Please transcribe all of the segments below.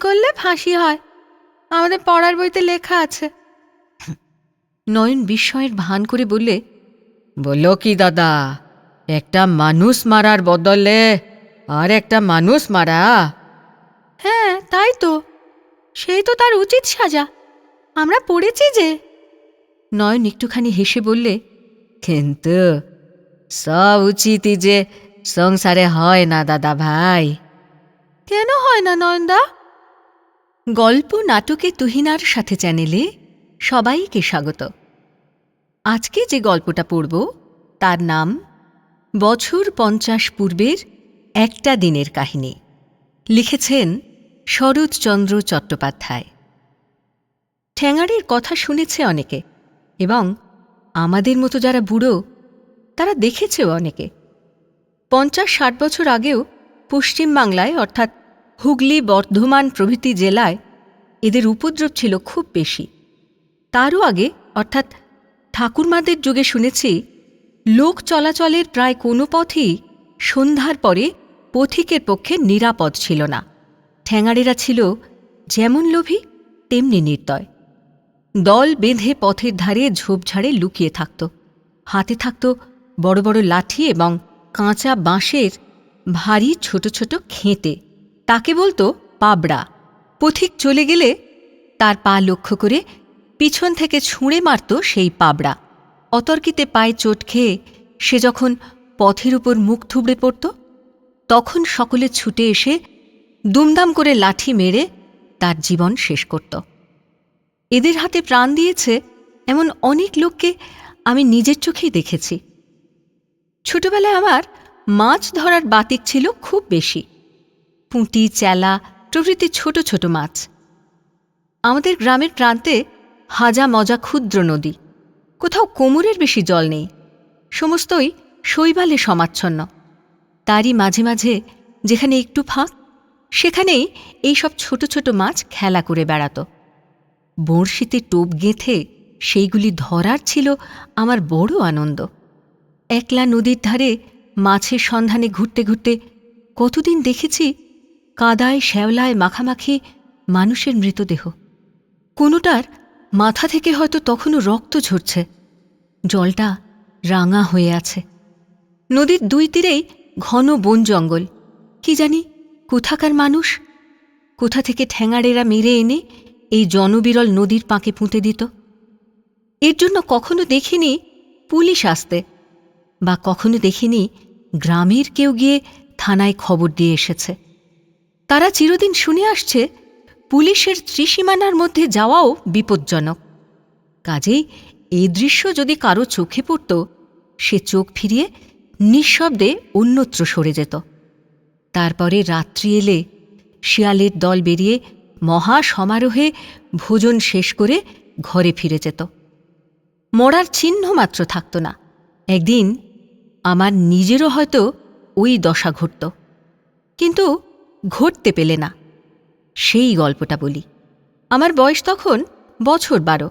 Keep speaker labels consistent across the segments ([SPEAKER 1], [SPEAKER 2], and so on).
[SPEAKER 1] করলে ফাঁসি হয়। আমাদের পড়ার বইতে লেখা আছে। নয়ন বিস্ময়ের ভান করে বললে বলল কি দাদা একটা মানুষ মারার বদলে আর একটা মানুষ মারা? হ্যাঁ তাই তো। সেই তো তার উচিত সাজা। আমরা পড়েছি যে। নয়ন একটুখানি হেসে বললে কিন্তু সব উচিতই যে সংসারে হয় না দাদা ভাই। কেন হয় না নয়নদা? গল্প নাটকে তুহিনার সাথে চ্যানেলে সবাইকে স্বাগত। আজকে যে গল্পটা পড়ব, তার নাম বছর পঞ্চাশ পূর্বের একটা দিনের কাহিনী। লিখেছেন শরৎচন্দ্র চট্টোপাধ্যায়। ঠ্যাঙাড়ির কথা শুনেছে অনেকে এবং আমাদের মতো যারা বুড়ো, তারা দেখেছেও অনেকে। পঞ্চাশ ষাট বছর আগেও পশ্চিমবাংলায়, অর্থাৎ হুগলি বর্ধমান প্রভৃতি জেলায় এদের উপদ্রব ছিল খুব বেশি। তারও আগে, অর্থাৎ ঠাকুরমাদের যুগে শুনেছি, লোক চলাচলের প্রায় কোনো পথই সন্ধ্যার পরে পথিকের পক্ষে নিরাপদ ছিল না। ঠ্যাঙাড়েরা ছিল যেমন লোভী, তেমনি নির্দয়। দল বেঁধে পথের ধারে ঝোপঝাড়ে লুকিয়ে থাকত। হাতে থাকত বড় বড় লাঠি এবং কাঁচা বাঁশের ভারী ছোট ছোট খেঁতে তাকে বলতো পাবড়া। পথিক চলে গেলে তার পা লক্ষ্য করে পিছন থেকে ছুঁড়ে মারত সেই পাবড়া। অতর্কিতে পায়ে চোট খেয়ে সে যখন পথের উপর মুখ থুবড়ে পড়ত, তখন সকলে ছুটে এসে দুমদাম করে লাঠি মেরে তার জীবন শেষ করত। এদের হাতে প্রাণ দিয়েছে এমন অনেক লোককে আমি নিজের চোখেই দেখেছি। ছোটবেলায় আমার মাছ ধরার বাতিক ছিল খুব বেশি। পুঁটি, চেলা প্রভৃতি ছোট ছোট মাছ। আমাদের গ্রামের প্রান্তে হাজা মজা ক্ষুদ্র নদী। কোথাও কোমরের বেশি জল নেই। সমস্তই শৈবালে সমাচ্ছন্ন। তারই মাঝে মাঝে যেখানে একটু ফাঁক, সেখানেই এইসব ছোট ছোট মাছ খেলা করে বেড়াত। বড়শিতে টোপ গেঁথে সেইগুলি ধরার ছিল আমার বড় আনন্দ। একলা নদীর ধারে মাছের সন্ধানে ঘুরতে ঘুরতে কতদিন দেখেছি কাদায়, শ্যাওলায়, মাখামাখি মানুষের মৃতদেহ। কোনোটার মাথা থেকে হয়তো তখনও রক্ত ঝরছে। জলটা রাঙা হয়ে আছে। নদীর দুই তীরেই ঘন বন জঙ্গল। কি জানি কোথাকার মানুষ? কোথা থেকে ঠ্যাঙাড়েরা মেরে এনে এই জনবিরল নদীর পাঁকে পুঁতে দিত? এর জন্য কখনো দেখিনি পুলিশ আসতে বা কখনো দেখিনি গ্রামের কেউ গিয়ে থানায় খবর দিয়ে এসেছে। তারা চিরদিন শুনে আসছে, পুলিশের ত্রিসীমানার মধ্যে যাওয়াও বিপজ্জনক। কাজেই এই দৃশ্য যদি কারও চোখে পড়ত, সে চোখ ফিরিয়ে নিঃশব্দে অন্যত্র সরে যেত। তারপরে রাত্রি এলে শিয়ালের দল বেরিয়ে মহা সমারোহে ভোজন শেষ করে ঘরে ফিরে যেত। মরার চিহ্ন মাত্র থাকত না। একদিন আমার নিজেরও হয়তো ওই দশা ঘটত। কিন্তু ঘটতে পেলে না। সেই গল্পটা বলি। আমার বয়স তখন বছর বারো।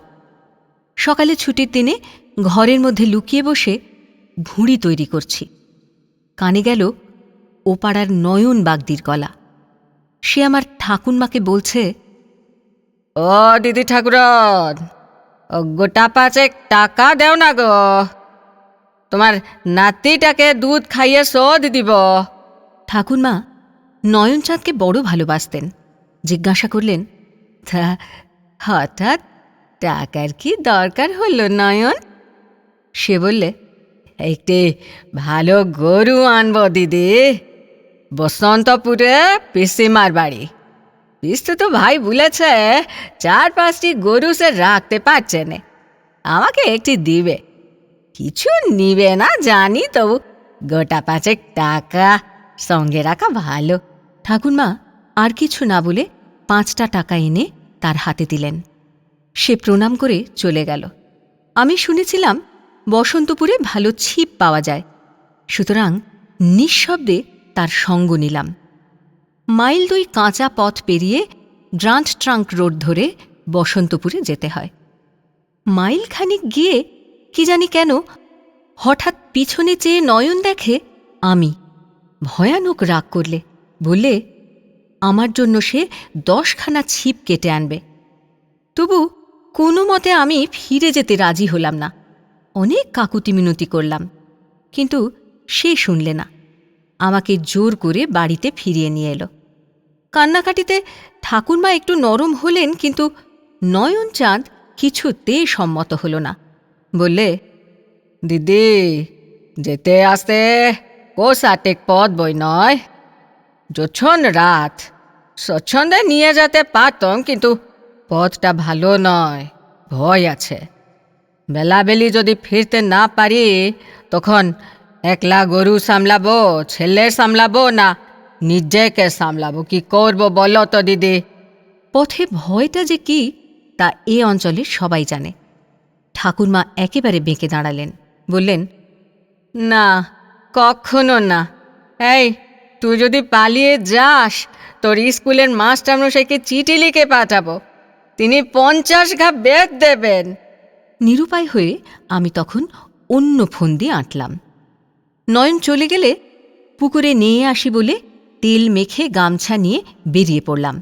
[SPEAKER 1] সকালে ছুটির দিনে ঘরের মধ্যে লুকিয়ে বসে ভুঁড়ি তৈরি করছি। কানে গেল ও পাড়ার নয়ন বাগদির গলা। সে আমার ঠাকুরমাকে বলছে, ও দিদি ঠাকুরন গোটা পাঁচেক টাকা দেও না গো। তোমার নাতিটাকে দুধ খাইয়ে শোধ দিব ঠাকুরমা নয়নচাঁদকে বড় ভালোবাসতেন। জিজ্ঞাসা করলেন, তা হঠাৎ টাকার কি দরকার হলো নয়ন? সে বললে, একটি ভালো গরু আনব দিদি। বসন্তপুরে পিসিমার বাড়ি। পিস্তু তো ভাই বলেছে, চার পাঁচটি গরু সে রাখতে পারছে না। আমাকে একটি দিবে। কিছু নিবে না জানি, তবু গোটা পাঁচেক টাকা সঙ্গে রাখা ভালো। ঠাকুরমা আর কিছু না বলে পাঁচটা টাকা এনে তার হাতে দিলেন। সে প্রণাম করে চলে গেল। আমি শুনেছিলাম বসন্তপুরে ভালো ছিপ পাওয়া যায়। সুতরাং নিঃশব্দে তার সঙ্গ নিলাম। মাইল দুই কাঁচা পথ পেরিয়ে গ্রান্ট ট্রাঙ্ক রোড ধরে বসন্তপুরে যেতে হয়। মাইল খানিক গিয়ে কি জানি কেন হঠাৎ পিছনে চেয়ে নয়ন দেখে আমি ভয়ানক রাগ করলে। বললে, আমার জন্য সে দশখানা ছিপ কেটে আনবে। তবু কোনো মতে আমি ফিরে যেতে রাজি হলাম না। অনেক কাকুতি মিনতি করলাম, কিন্তু সে শুনলে না। আমাকে জোর করে বাড়িতে ফিরিয়ে নিয়ে এলো। কান্নাকাটিতে ঠাকুরমা একটু নরম হলেন, কিন্তু নয়ন চাঁদ কিছুতে সম্মত হল না। বললে, দিদি, যেতে আসতে কোষাটেক পথ বই নয়। যোচ্ছন রাত স্বচ্ছন্দে নিয়ে যেতে পারতাম, কিন্তু পথটা ভালো নয়, ভয় আছে। বেলাবেলি যদি ফিরতে না পারি, তখন একলা গরু সামলাবো, ছেলে সামলাবো না, নিজেকে সামলাবো, কি করব বলো তো, দিদি? পথে ভয়টা যে কি, তা এ অঞ্চলে সবাই জানে। ঠাকুরমা একেবারে বেঁকে দাঁড়ালেন, বললেন, না, কখনো না। এই তুই যদি পালিয়ে যাস, তোর স্কুলের মাস্টারমশাইকে চিঠি লিখে পাঠাবো। তিনি পঞ্চাশ ঘা বেদ দেবেন। নিরুপায় হয়ে আমি তখন অন্য ফোন দিয়ে আঁটলাম। নয়ন চলে গেলে পুকুরে নিয়ে আসি বলে তেল মেখে গামছা নিয়ে বেরিয়ে পড়লাম।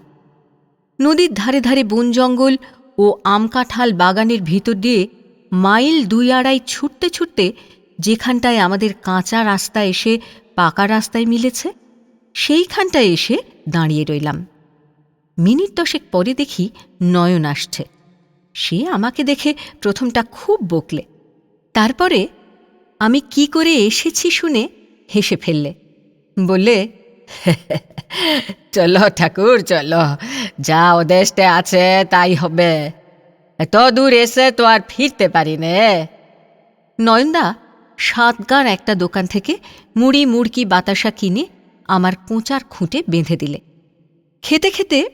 [SPEAKER 1] নদীর ধারে ধারে বন জঙ্গল ও আমকাঠাল বাগানের ভিতর দিয়ে মাইল দুই আড়াই ছুটতে ছুটতে যেখানটায় আমাদের কাঁচা রাস্তা এসে পাকা রাস্তায় মিলেছে সেইখানটায় এসে দাঁড়িয়ে রইলাম। মিনিট দশেক পরে দেখি নয়ন আসছে। সে আমাকে দেখে প্রথমটা খুব বকলে। তারপরে আমি কি করে এসেছি শুনে হেসে ফেললে। বললে, চলো ঠাকুর, চলো। যা ওদেশে আছে, তাই হবে। এত দূর এসে তো আর ফিরতে পারি নে নয়নদা সাতগাঁর একটা দোকান থেকে মুড়ি, মুড়কি, বাতাসা কিনে আমার কোঁচার খুঁটে বেঁধে দিলে। খেতে খেতে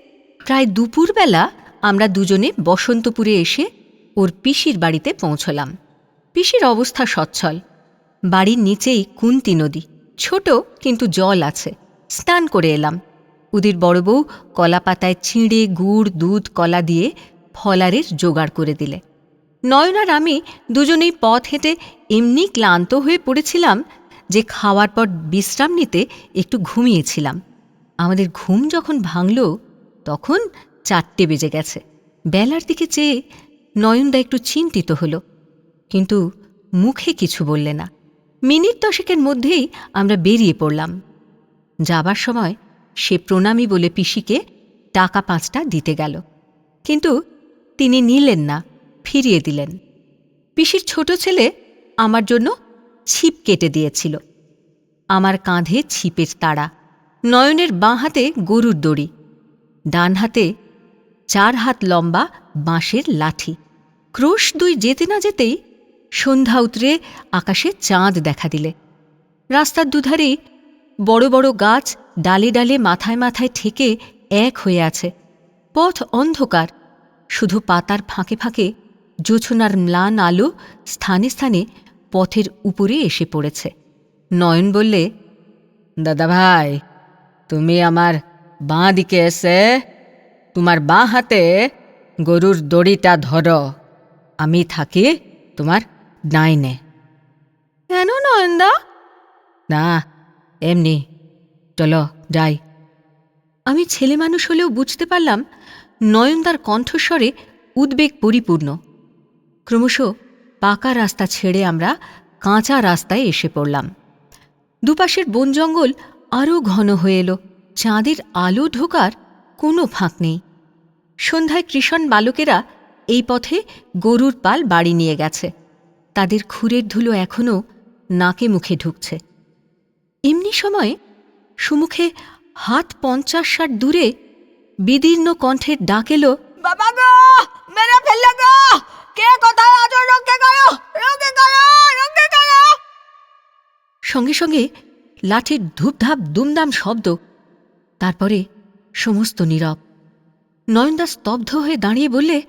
[SPEAKER 1] প্রায় দুপুরবেলা আমরা দুজনে বসন্তপুরে এসে ওর পিসির বাড়িতে পৌঁছলাম। পিসির অবস্থা সচ্ছল। বাড়ির নিচেই কুন্তি নদী। ছোট কিন্তু জল আছে। স্নান করে এলাম। উদির বড় বউ কলা পাতায় ছিঁড়ে, গুড়, দুধ, কলা দিয়ে ফলারের জোগাড় করে দিলে। নয়ন আর আমি দুজনেই পথ হেঁটে এমনি ক্লান্ত হয়ে পড়েছিলাম যে খাওয়ার পর বিশ্রাম নিতে একটু ঘুমিয়েছিলাম। আমাদের ঘুম যখন ভাঙল, তখন চারটে বেজে গেছে। বেলার দিকে চেয়ে নয়নদা একটু চিন্তিত হল, কিন্তু মুখে কিছু বললে না। মিনিট দশেকের মধ্যেই আমরা বেরিয়ে পড়লাম। যাবার সময় সে প্রণামী বলে পিসিকে টাকা পাঁচটা দিতে গেল, কিন্তু তিনি নিলেন না, ফিরিয়ে দিলেন। পিসির ছোট ছেলে আমার জন্য ছিপ কেটে দিয়েছিল। আমার কাঁধে ছিপের তাড়া, নয়নের বাঁ হাতে গরুর দড়ি, ডান হাতে চার হাত লম্বা বাঁশের লাঠি। ক্রোশ দুই যেতে না যেতেই সন্ধ্যা উতরে আকাশে চাঁদ দেখা দিলে। রাস্তার দুধারেই বড় বড় গাছ ডালে ডালে মাথায় মাথায় ঠেকে এক হয়ে আছে। পথ অন্ধকার, শুধু পাতার ফাঁকে ফাঁকে জোছনার ম্লান আলো স্থানে স্থানে পথের উপরে এসে পড়েছে। নয়ন বললে দাদা ভাই তুমি আমার বাঁ দিকে এসে তোমার বাঁ হাতে গরুর দড়িটা ধরো আমি থাকি তোমার ডাইনে। কেন নয়নদা? না এমনি চলো যাই। আমি ছেলে মানুষ হলেও বুঝতে পারলাম নয়নদার কণ্ঠস্বরে উদ্বেগ পরিপূর্ণ। ক্রমশ পাকা রাস্তা ছেড়ে আমরা কাঁচা রাস্তায় এসে পড়লাম। দুপাশের বন জঙ্গল আরও ঘন হয়ে এলো। চাঁদের আলো ঢোকার কোনো ফাঁক নেই। সন্ধ্যায় কৃষণ বালকেরা এই পথে গরুর পাল বাড়ি নিয়ে গেছে। তাদের খুরের ধুলো এখনও নাকে মুখে ঢুকছে। এমনি সময়ে সুমুখে হাত পঞ্চাশ ষাট দূরে বিদীর্ণ কণ্ঠের ডাক এলো,
[SPEAKER 2] বাবা গো! মেরে ফেললে গো! কে কোথায় আছো? রক্ষে করো! রক্ষে করো! রক্ষে করো!
[SPEAKER 1] সঙ্গে সঙ্গে লাঠির ধূপধাপ দুমদাম শব্দ তারপরে সমস্ত নীরব। নয়নদা স্তব্ধ হয়ে দাঁড়িয়ে বললে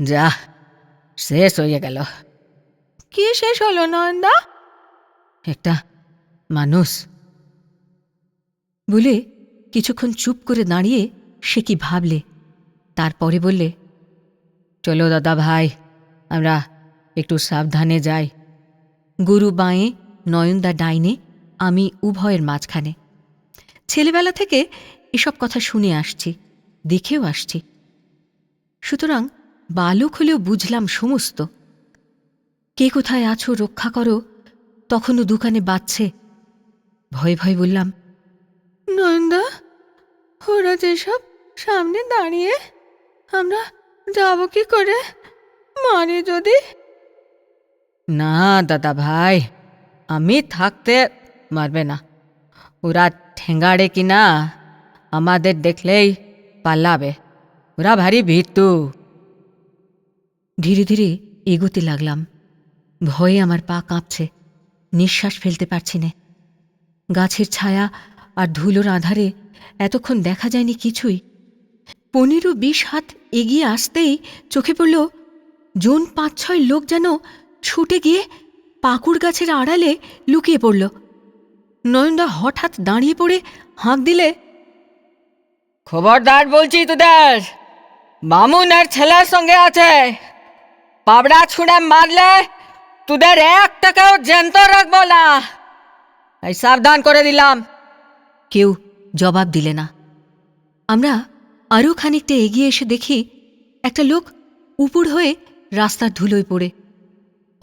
[SPEAKER 1] যা শেষ হয়ে গেল।
[SPEAKER 2] কি শেষ হলো নয়নদা?
[SPEAKER 1] একটা মানুষ। বলে কিছুক্ষণ চুপ করে দাঁড়িয়ে সে কি ভাবলে তারপরে বললে চলো দাদা ভাই, আমরা একটু সাবধানে যাই। গুরু বাঁয়ে নয়নদা ডাইনে, আমি উভয়ের মাঝখানে। ছেলেবেলা থেকে এসব কথা শুনে আসছি, দেখেও আসছি। সুতরাং বালক হলেও বুঝলাম সমস্ত। কে কোথায় আছো রক্ষা করো, তখনও দোকানে বাজছে। ভয়ে ভয়ে বললাম, নয়নদা, ওরা যেসব সামনে দাঁড়িয়ে, আমরা যাব কি করে? মানে যদি। না, দাদা ভাই, আমি থাকতে মারবে না। ওরা ঠেঙ্গাড়ে কি না আমাদের দেখলেই পালাবে। ওরা ভারী ভীতু। ধীরে ধীরে এগোতে লাগলাম। ভয়ে আমার পা কাঁপছে। নিঃশ্বাস ফেলতে পারছি না। গাছের ছায়া আর ধুলোর আধারে এতক্ষণ দেখা যায়নি কিছুই। পনেরো বিশ হাত এগিয়ে আসতেই চোখে পড়ল জন পাঁচ ছয় লোক যেন ছুটে গিয়ে পাকুড় গাছের আড়ালে লুকিয়ে পড়ল। নয়নদা হঠাৎ দাঁড়িয়ে পড়ে হাঁক দিলে খবরদার বলছি তোদের মামুন আর ছেলের সঙ্গে আছে পাবড়া ছুঁড়ে মারলে তোদের এক টাকাও জ্যান্ত রাখব না। এই সাবধান করে দিলাম। কেউ জবাব দিলে না। আমরা আরও খানিকটা এগিয়ে এসে দেখি একটা লোক উপুর হয়ে রাস্তার ধুলোয় পড়ে।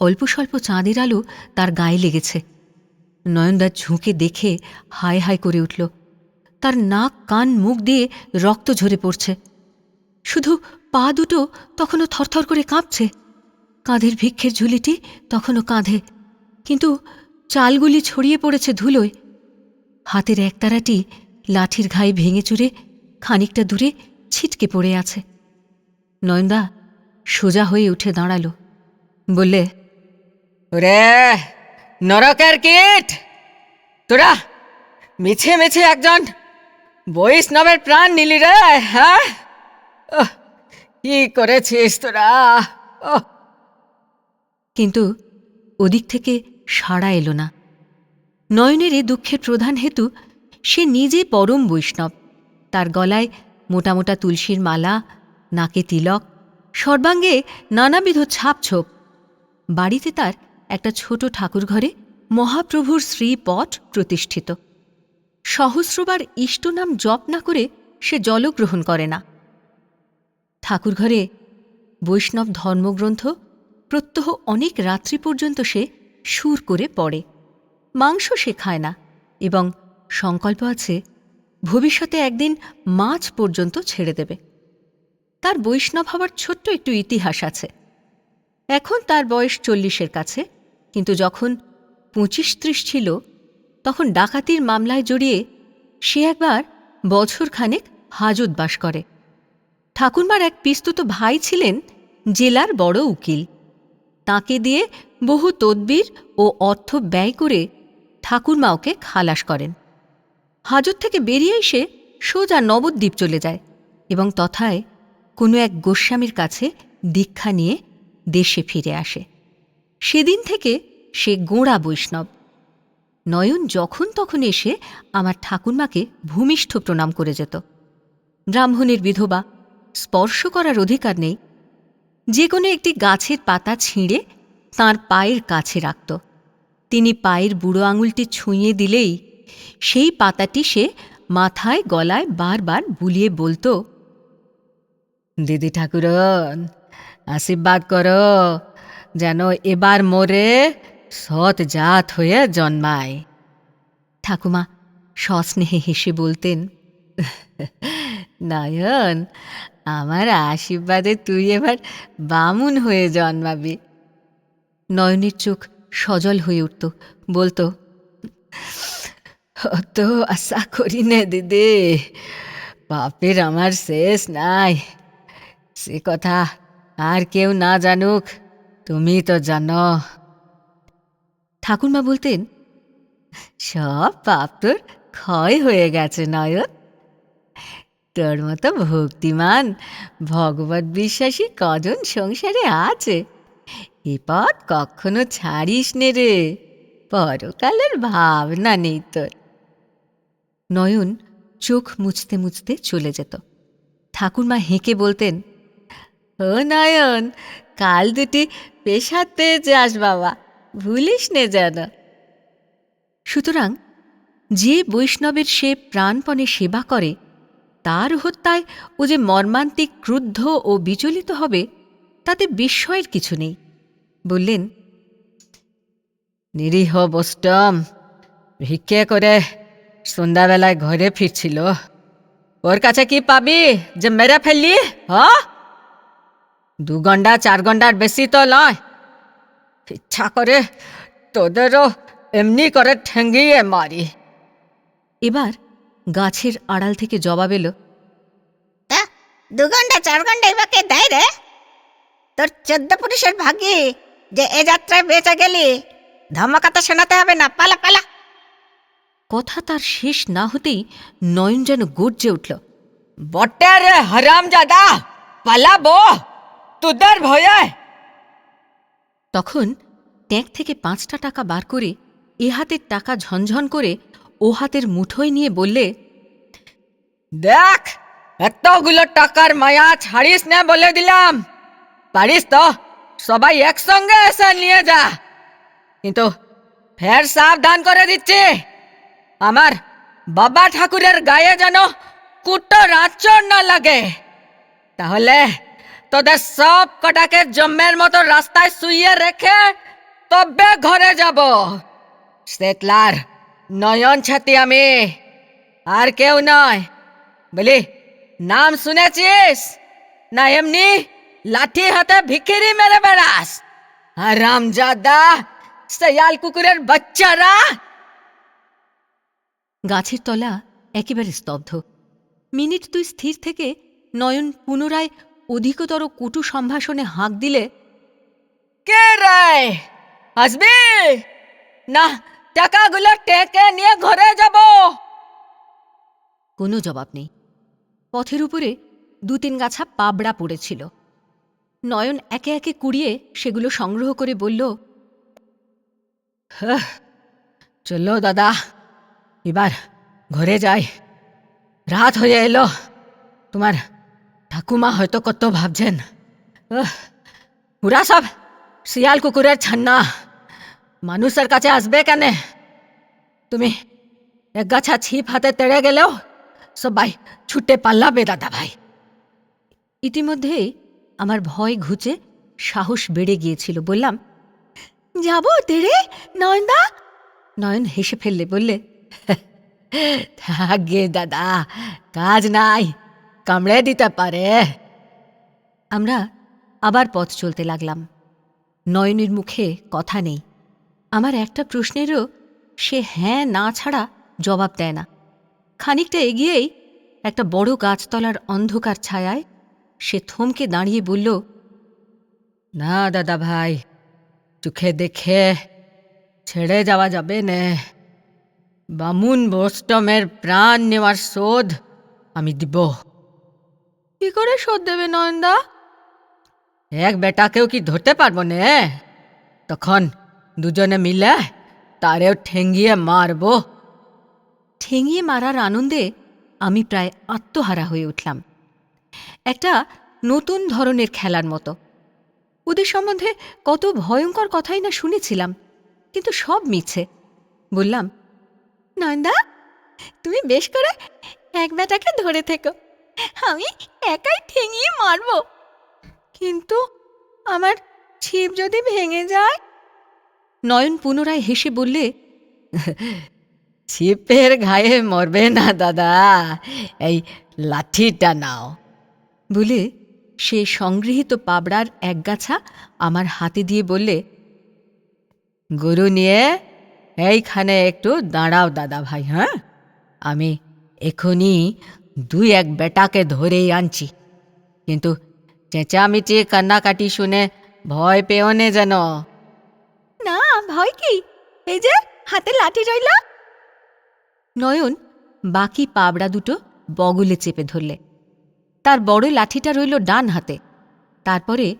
[SPEAKER 1] অল্প স্বল্প চাঁদের আলো তার গায়ে লেগেছে। নয়নদার ঝুঁকে দেখে হায় হায় করে উঠল। তার নাক, কান, মুখ দিয়ে রক্ত ঝরে পড়ছে। শুধু পা দুটো তখনও থরথর করে কাঁপছে। কাঁধের ভিক্ষের ঝুলিটি তখনও কাঁধে। কিন্তু চালগুলি ছড়িয়ে পড়েছে ধুলোয়। হাতের একতারাটি লাঠির ঘায়ে ভেঙে চুরে খানিকটা দূরে ছিটকে পড়ে আছে। নয়নদা সোজা হয়ে উঠে দাঁড়াল। বললে রে নরকের কীট! তোরা মিছে মিছে একজন বৈষ্ণবের প্রাণ নিলি রে হ্যাঁ? কি করেছিস তোরা। কিন্তু ওদিক থেকে সাড়া এলো না। নয়নের এ দুঃখের প্রধান হেতু সে নিজে পরম বৈষ্ণব। তার গলায় মোটা মোটা তুলসীর মালা, নাকে তিলক, সর্বাঙ্গে নানাবিধ ছাপছোপ। বাড়িতে তার একটা ছোট ঠাকুরঘরে মহাপ্রভুর শ্রীপট প্রতিষ্ঠিত। সহস্রবার ইষ্টনাম জপ না করে সে জলগ্রহণ করে না। ঠাকুরঘরে বৈষ্ণব ধর্মগ্রন্থ প্রত্যহ অনেক রাত্রি পর্যন্ত সে সুর করে পড়ে। মাংস সে খায় না এবং সংকল্প আছে ভবিষ্যতে একদিন মাছ পর্যন্ত ছেড়ে দেবে। তার বৈষ্ণব হওয়ার ছোট্ট একটু ইতিহাস আছে। এখন তার বয়স চল্লিশের কাছে, কিন্তু যখন পঁচিশ ত্রিশ ছিল, তখন ডাকাতির মামলায় জড়িয়ে সে একবার বছরখানেক হাজত বাস করে। ঠাকুরমার এক পিস্তুত ভাই ছিলেন জেলার বড় উকিল। তাকে দিয়ে বহু তদবির ও অর্থ ব্যয় করে ঠাকুরমা ওকে খালাস করেন। হাজত থেকে বেরিয়ে এসে সোজা নবদ্বীপ চলে যায় এবং তথায় কোনো এক গোস্বামীর কাছে দীক্ষা নিয়ে দেশে ফিরে আসে। সেদিন থেকে সে গোঁড়া বৈষ্ণব। নয়ন যখন তখন এসে আমার ঠাকুরমাকে ভূমিষ্ঠ প্রণাম করে যেত। ব্রাহ্মণের বিধবা, স্পর্শ করার অধিকার নেই। যে কোনো একটি গাছের পাতা ছিঁড়ে তার পায়ের কাছে রাখত। তিনি পায়ের বুড়ো আঙুলটি ছুঁয়ে দিলেই সেই পাতাটি সে মাথায়, গলায় বারবার বুলিয়ে বলতো, দিদি ঠাকুরন, আশীর্বাদ কর, যেন এবার মোরে সৎ জাত হয়ে জন্মায়। ঠাকুমা সস্নেহে হেসে বলতেন নয়ন, আমার আশীর্বাদে তুই এবার বামুন হয়ে জন্মাবি। নয়নের চোখ সজল হয়ে উঠত, বলতো অত আশা করি নে, দিদি। বাপের আমার শেষ নাই। সে কথা আর কেউ না জানুক, তুমি তো জানো। ঠাকুরমা বলতেন, সব পাপ তোর ক্ষয় হয়ে গেছে, নয়ন। তোর মতো ভক্তিমান, ভগবত বিশ্বাসী কজন সংসারে আছে? এ পথ কখনো ছাড়িস নে রে, পরকালের ভাবনা নেই তোর। নয়ন চোখ মুছতে মুছতে চলে যেত। ঠাকুরমা হেঁকে বলতেন, ও নয়ন, কাল দুটি পেশাতে যাস বাবা, ভুলিস নে যেন। সুতরাং যে বৈষ্ণবের সে প্রাণপণে সেবা করে, তার হত্যায় ও যে মর্মান্তিক, ক্রুদ্ধ ও বিচলিত হবে, তাতে বিস্ময়ের কিছু নেই। বললেন, নিরীহ বোস্টম ভিক্ষে করে সন্ধ্যাবেলায় ঘরে ফিরছিল। ওর কাছে কি পাবি? যে মেরে ফেললি? হ দু ঘণ্টা চার ঘণ্টার বেশি তো নয়। ইচ্ছা করে তোদেরও এমনি করে ঠেঙ্গিয়ে মারি। এবার গাছের আড়াল থেকে জবাব এলো
[SPEAKER 2] তা দু ঘণ্টা চার ঘণ্টা এবাকে দেয় রে? তোর চোদ্দ পুরুষের ভাগ্যে যে এ যাত্রায় বেঁচে গেলি ধমাকাতে শোনাতে হবে না পালা পালা।
[SPEAKER 1] কথা তার শেষ না হতেই নয়ন যেন গর্জে উঠল বটে রে হরাম জাদা পালাবো তোদের ভয়ে। তখন ট্যাঙ্ক থেকে পাঁচটা টাকা বার করে এ হাতের টাকা ঝনঝন করে ও হাতের মুঠোয় নিয়ে বললে দেখ এতগুলো টাকার মায়া ছাড়িস না বলে দিলাম। পারিস তো সবাই একসঙ্গে এসে নিয়ে যা। কিন্তু ফের সাবধান করে দিচ্ছি। আমার বাবা ঠাকুরের গায়ে যেন কুটো রাচর না লাগে। তাহলে তোদের সব কটাকে জম্মের মতো রাস্তায় শুইয়ে রেখে তবে ঘরে যাব। সেতলার নয়ন ছাতি আমি। আর কেউ নয়। বলি, নাম শুনেছিস? না এমনি লাঠি হাতে ভিখিরি মেরে বেড়াস। আর রামজাদা সয়াল কুকুরের বাচ্চারা গাছের তলা একেবারে স্তব্ধ। মিনিট দুই স্থির থেকে নয়ন পুনরায় অধিকতর কটু সম্ভাষণে হাঁক দিলে কে রায়? আসবি? না টাকাগুলো টেকে নিয়ে ঘরে যাব। কোনো জবাব নেই। পথের উপরে দু তিন গাছা পাবড়া পড়েছিল। নয়ন একে একে কুড়িয়ে সেগুলো সংগ্রহ করে বলল "হাহ, চলো দাদা। এবার ঘরে যাই। রাত হয়ে এলো। তোমার ঠাকুমা হয়তো কত ভাবছেন। ওরা সব শিয়াল কুকুরের ছান্না। মানুষের কাছে আসবে কেন? তুমি এক গাছা ছিপ হাতে তেড়ে গেলেও সবাই ছুটে পাল্লাবে দাদা ভাই। ইতিমধ্যেই আমার ভয় ঘুচে সাহস বেড়ে গিয়েছিল, বললাম, যাব তেরে নয়নদা? নয়ন হেসে ফেললে, বললে থাকবে দাদা, কাজ নাই, কামড়ে দিতে পারে। আমরা আবার পথ চলতে লাগলাম। নয়নের মুখে কথা নেই। আমার একটা প্রশ্নেরও সে হ্যাঁ না ছাড়া জবাব দেয় না। খানিকটা এগিয়েই একটা বড় গাছতলার অন্ধকার ছায়ায় সে থমকে দাঁড়িয়ে বলল, না দাদা ভাই, চোখে দেখে ছেড়ে যাওয়া যাবে না। বামুন বোস্টমের প্রাণ নেওয়ার শোধ আমি দিব। কি করে শোধ দেবে নয়নদা? এক বেটাকেও কি ধরতে পারব না? তখন দুজনে মিলে তারেও ঠেঙ্গিয়ে মারবো। ঠেঙিয়ে মারার আনন্দে আমি প্রায় আত্মহারা হয়ে উঠলাম। একটা নতুন ধরনের খেলার মতো। ওদের সম্বন্ধে কত ভয়ঙ্কর কথাই না শুনেছিলাম কিন্তু সব মিছে। বললাম নয়নদা, তুমি বেশ করে এক বেটাকে ধরে থেকো। আমি একাই ঠেঙিয়ে মারব। কিন্তু আমার ছিপ যদি ভেঙে যায়? নয়ন পুনরায় হেসে বললে, ছিপের ঘায়ে মরবে না দাদা, এই লাঠিটা নাও। বলে সে সংগৃহীত পাবড়ার একগাছা আমার হাতে দিয়ে বললে, গরু নিয়ে এইখানে একটু দাঁড়াও দাদা ভাই হ্যাঁ? আমি এখনই দুই এক বেটাকে ধরেই আনছি। কিন্তু চেঁচামেচি কান্নাকাটি শুনে ভয় পেও নে যেন। না ভয় কি? এই যে হাতে লাঠি রইল। নয়ন বাকি পাবড়া দুটো বগলে চেপে ধরলে। তার বড় লাঠিটা রইল ডান হাতে। তারপরে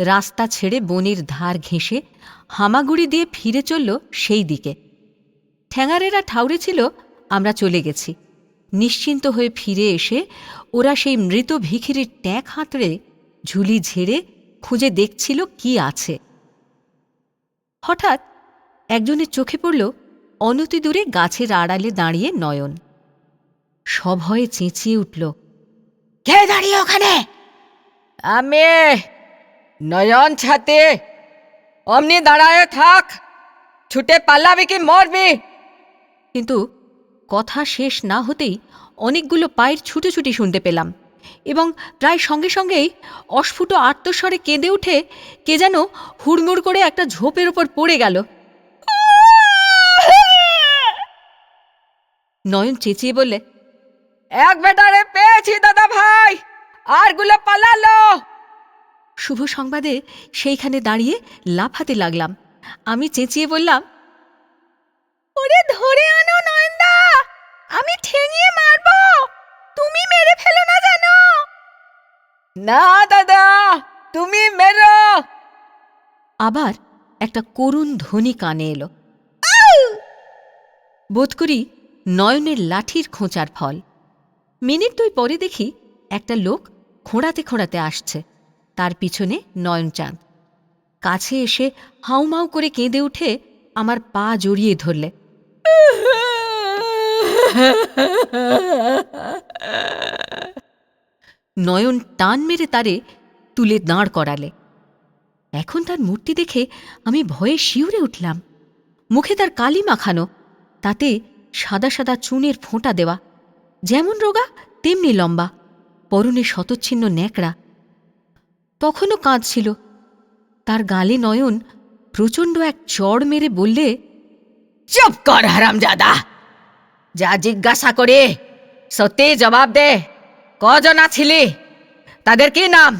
[SPEAKER 1] রাস্তা ছেড়ে বনের ধার ঘেঁষে হামাগুড়ি দিয়ে ফিরে চলল সেই দিকে। ঠ্যাঙারেরা ঠাউরে ছিল আমরা চলে গেছি। নিশ্চিন্ত হয়ে ফিরে এসে ওরা সেই মৃত ভিখিরির ট্যাঁক হাতড়ে ঝুলি ঝেড়ে খুঁজে দেখছিল কি আছে। হঠাৎ একজনের চোখে পড়ল অনতি দূরে গাছের আড়ালে দাঁড়িয়ে নয়ন। সভয়ে চেঁচিয়ে উঠল
[SPEAKER 2] কে দাঁড়িয়ে ওখানে?
[SPEAKER 1] আমি! নয়ন ছাতে অমনি দাঁড়ায় থাক ছুটে পালাবি কি মরবি? কিন্তু কথা শেষ না হতেই অনেকগুলো পায়ের ছুটোছুটি শুনতে পেলাম এবং প্রায় সঙ্গে সঙ্গেই অস্ফুট আত্মস্বরে কেঁদে উঠে কে যেন হুড়মুড় করে একটা ঝোপের ওপর পড়ে গেল। নয়ন চেঁচিয়ে বললে এক বেটারে পেয়েছি দাদা ভাই আরগুলো পালালো। শুভ সংবাদে সেইখানে দাঁড়িয়ে লাফাতে লাগলাম। আমি চেঁচিয়ে বললাম ওরে ধরে আনো নয়নদা আমি ঠেঙিয়ে মারবো তুমি মেরে ফেলো না জানো না দাদা তুমি মেরো। আবার একটা করুণ ধ্বনি কানে এলো। বোধ করি নয়নের লাঠির খোঁচার ফল। মিনিট দুই পরে দেখি একটা লোক খোঁড়াতে খোঁড়াতে আসছে। তার পিছনে নয়নচাঁদ। কাছে এসে হাউমাউ করে কেঁদে উঠে আমার পা জড়িয়ে ধরলে। নয়ন টান মেরে তারে তুলে দাঁড় করালে। এখন তার মূর্তি দেখে আমি ভয়ে শিউরে উঠলাম। মুখে তার কালি মাখানো, তাতে সাদা সাদা চুনের ফোঁটা দেওয়া, যেমন রোগা তেমনি লম্বা, পরনে শতচ্ছিন্ন ন্যাকড়া তখনও কাঁদছিল। তার গালে নয়ন প্রচণ্ড এক চড় মেরে বললে, চুপ কর হারামজাদা। যা জিজ্ঞাসা করে, সত্যি জবাব দে। কজনা ছিলি তাদের কি নাম?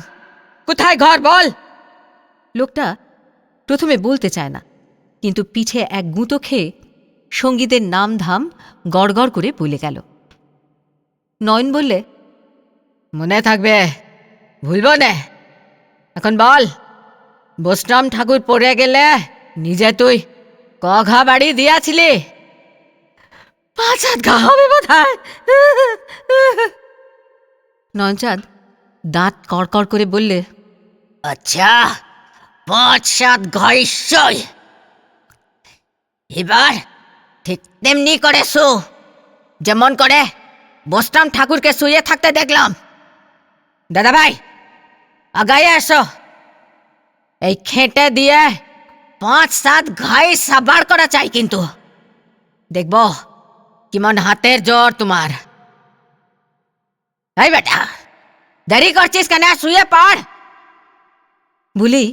[SPEAKER 1] কোথায় ঘর বল? লোকটা প্রথমে বলতে চায় না, কিন্তু পিঠে এক গুঁতো খেয়ে সঙ্গীদের নাম ধাম গড়গড় করে বলে গেল। নয়ন বললে, মনে থাকবে, ভুলব না। এখন বল। বৈষ্ণব ঠাকুর পড়ে গেলে নিজে তুই ক ঘা বাড়ি দিয়াছিলি? পাঁচ ঘা হবে বোধ নয়নচাঁদ দাঁত কড়কড় করে বললে আচ্ছা পাঁচ সাত ঘাইশই এবার ঠিক তেমনি করে শু। যেমন করে বৈষ্ণব ঠাকুরকে শুয়ে থাকতে দেখলাম। দাদা ভাই আগাই এসো এই খেটে দিয়ে পাঁচ সাত ঘাই সাবার করা চাই কিন্তু। দেখব কিমন হাতের জোর তোমার। এই বেটা, দেরি করছিস কেন? শুয়ে পড়। বলেই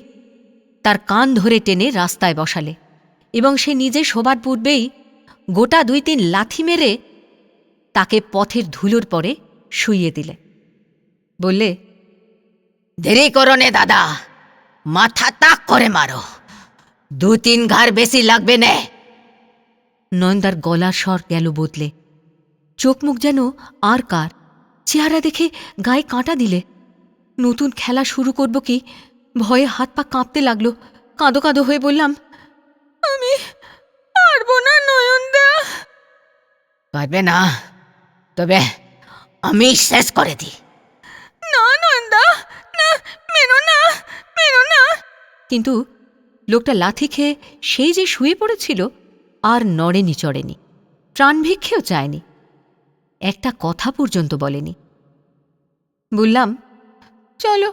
[SPEAKER 1] তার কান ধরে টেনে রাস্তায় বসালে এবং সে নিজে শোবার পূর্বেই গোটা দুই তিন লাথি মেরে তাকে পথের ধুলোর পরে শুইয়ে দিলে। বললে দেরি করো নে, দাদা। মাথা তাক করে মারো। দু তিন ঘর বেশি লাগবে নে। নয়নদার গলার স্বর গেল বদলে। চোখ মুখ যেন আর কার। চেহারা দেখে গায়ে কাঁটা দিলে। নতুন খেলা শুরু করব কি? ভয়ে হাত পা কাঁপতে লাগল। কাঁদো কাঁদো হয়ে বললাম, আমি পারব না, নয়নদা। পারবে না। তবে আমি শেষ করে দিই। না নন্দা না মেরো না মেরো না। কিন্তু লোকটা লাথি খেয়ে সেই যে শুয়ে পড়েছিল, আর নড়েনি, চড়েনি প্রাণভিক্ষেও চায়নি, একটা কথা পর্যন্ত বলেনি। বললাম, চলো,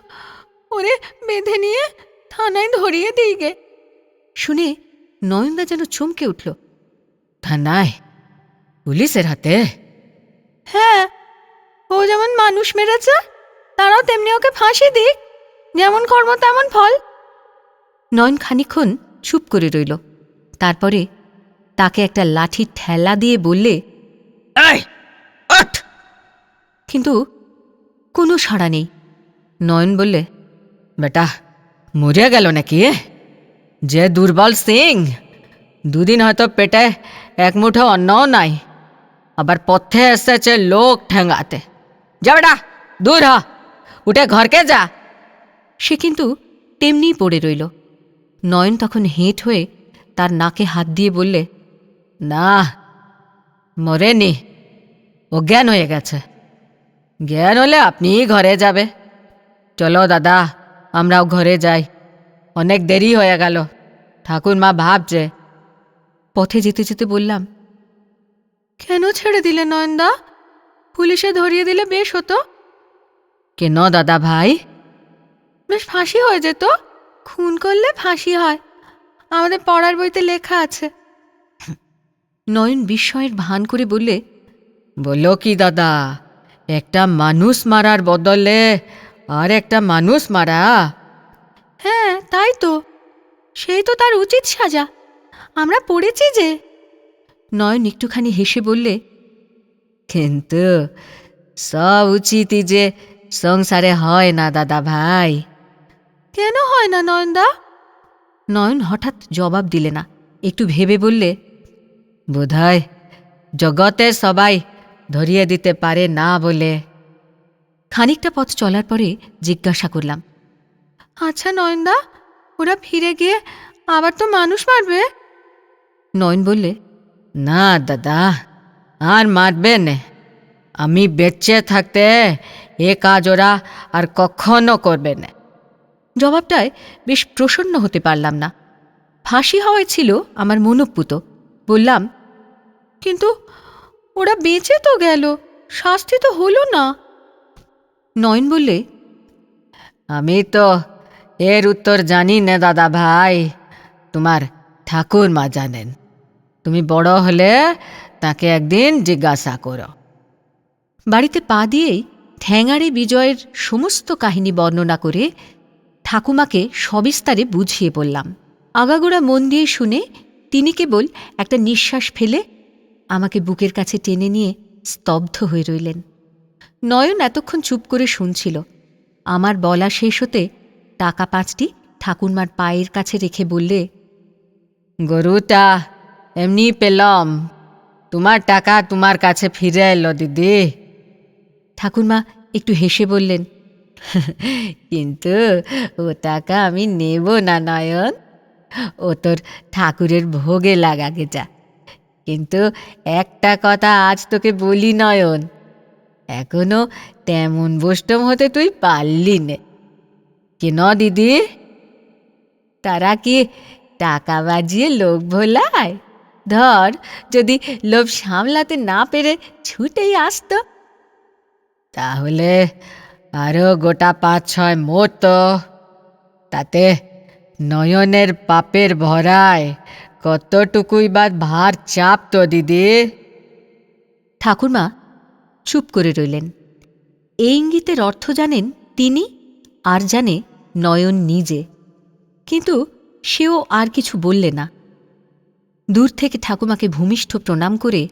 [SPEAKER 1] ওরে বেঁধে নিয়ে থানায় ধরিয়ে দিই গে। শুনে নয়নদা যেন চমকে উঠল, থানায়? পুলিশের হাতে? হ্যাঁ ও যেমন মানুষ মেরেছে, তারাও তেমনি ওকে ফাঁসি দিক। যেমন কর্ম তেমন ফল। নয়ন খানিক্ষণ চুপ করে রইল। তারপরে তাকে একটা লাঠি ঠেলা দিয়ে বললে কিন্তু কোনো সাড়া নেই। নয়ন বললে বেটা মরে গেল নাকি যে দুর্বল সিং দুদিন হয়তো পেটে এক মুঠো অন্নও নাই আবার পথে এসেছে লোক ঠেঙ্গাতে। যা বেটা দূর হ উঠে ঘরকে যা। সে কিন্তু তেমনি পড়ে রইল। নয়ন তখন হেঁট হয়ে তার নাকে হাত দিয়ে বললে, না মরেনি অজ্ঞান হয়ে গেছে। জ্ঞান হলে আপনিই ঘরে যাবে। চলো দাদা, আমরাও ঘরে যাই। অনেক দেরি হয়ে গেল। ঠাকুর মা ভাবছে। পথে যেতে যেতে বললাম, কেন ছেড়ে দিলে নয়নদা? পুলিশে ধরিয়ে দিলে বেশ হতো। কেন দাদা ভাই? বেশ ফাঁসি হয়ে যেত। খুন করলে ফাঁসি হয়। আমাদের পড়ার বইতে লেখা আছে। নয়ন বিস্ময়ের ভান করে বললে বলো কি দাদা একটা মানুষ মারার বদলে আর একটা মানুষ মারা? হ্যাঁ তাই তো। সেই তো তার উচিত সাজা। আমরা পড়েছি যে। নয়ন একটুখানি হেসে বললে কিন্তু সব উচিতই যে সংসারে হয় না দাদা ভাই। কেন হয় না নয়নদা? নয়ন হঠাৎ জবাব দিলে না। একটু ভেবে বললে বোধহয় জগতে সবাই ধরিয়ে দিতে পারে না বলে। খানিকটা পথ চলার পরে জিজ্ঞাসা করলাম আচ্ছা নয়নদা ওরা ফিরে গিয়ে আবার তো মানুষ মারবে? নয়ন বললে না দাদা আর মারবে না। আমি বেঁচে থাকতে এ কাজ ওরা আর কখনো করবে না। জবাবটায় বেশ প্রসন্ন হতে পারলাম না। ফাঁসি হওয়ায় ছিল আমার মনপুত বললাম, কিন্তু ওরা বেঁচে তো গেল, শাস্তি তো হলো না। নয়ন বললে, আমি তো এর উত্তর জানি না দাদা ভাই, তোমার ঠাকুর মা জানেন। তুমি বড় হলে তাকে একদিন জিজ্ঞাসা করো। বাড়িতে পা দিয়েই ঠ্যাঙাড়ে বিজয়ের সমস্ত কাহিনী বর্ণনা করে ঠাকুমাকে সবিস্তারে বুঝিয়ে বললাম। আগাগোড়া মন দিয়ে শুনে তিনি কেবল একটা নিঃশ্বাস ফেলে আমাকে বুকের কাছে টেনে নিয়ে স্তব্ধ হয়ে রইলেন। নয়ন এতক্ষণ চুপ করে শুনছিল। আমার বলা শেষ হতে টাকা পাঁচটি ঠাকুরমার পায়ের কাছে রেখে বললে, গরুটা, এমনি পেলাম। তোমার টাকা তোমার কাছে ফিরে এলো, দিদি। ঠাকুরমা একটু হেসে বললেন কিন্তু ও টাকা আমি নেব না, নয়ন। ও তোর ঠাকুরের ভোগে লাগাগে যা। কিন্তু একটা কথা আজ তোকে বলি, নয়ন। এখনও তেমন বৈষ্ণব হতে তুই পারলি নে। কেন দিদি? তারা কি টাকা বাজিয়ে লোক ভোলায়? ধর, যদি লোভ সামলাতে না পেরে ছুটেই আসতো। তাহলে আরও গোটা পাঁচ, ছয় মতো তাতে নয়নের পাপের ভরায় কতটুকুই বা ভার চাপ তো, দিদি? ঠাকুরমা, চুপ করে রইলেন। এই ইঙ্গিতের অর্থ জানেন তিনি আর জানে নয়ন নিজে। কিন্তু সেও আর কিছু বললে না। দূর থেকে ঠাকুমাকে ভূমিষ্ঠ প্রণাম করে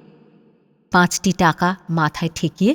[SPEAKER 1] পাঁচটি টাকা মাথায় ঠেকিয়ে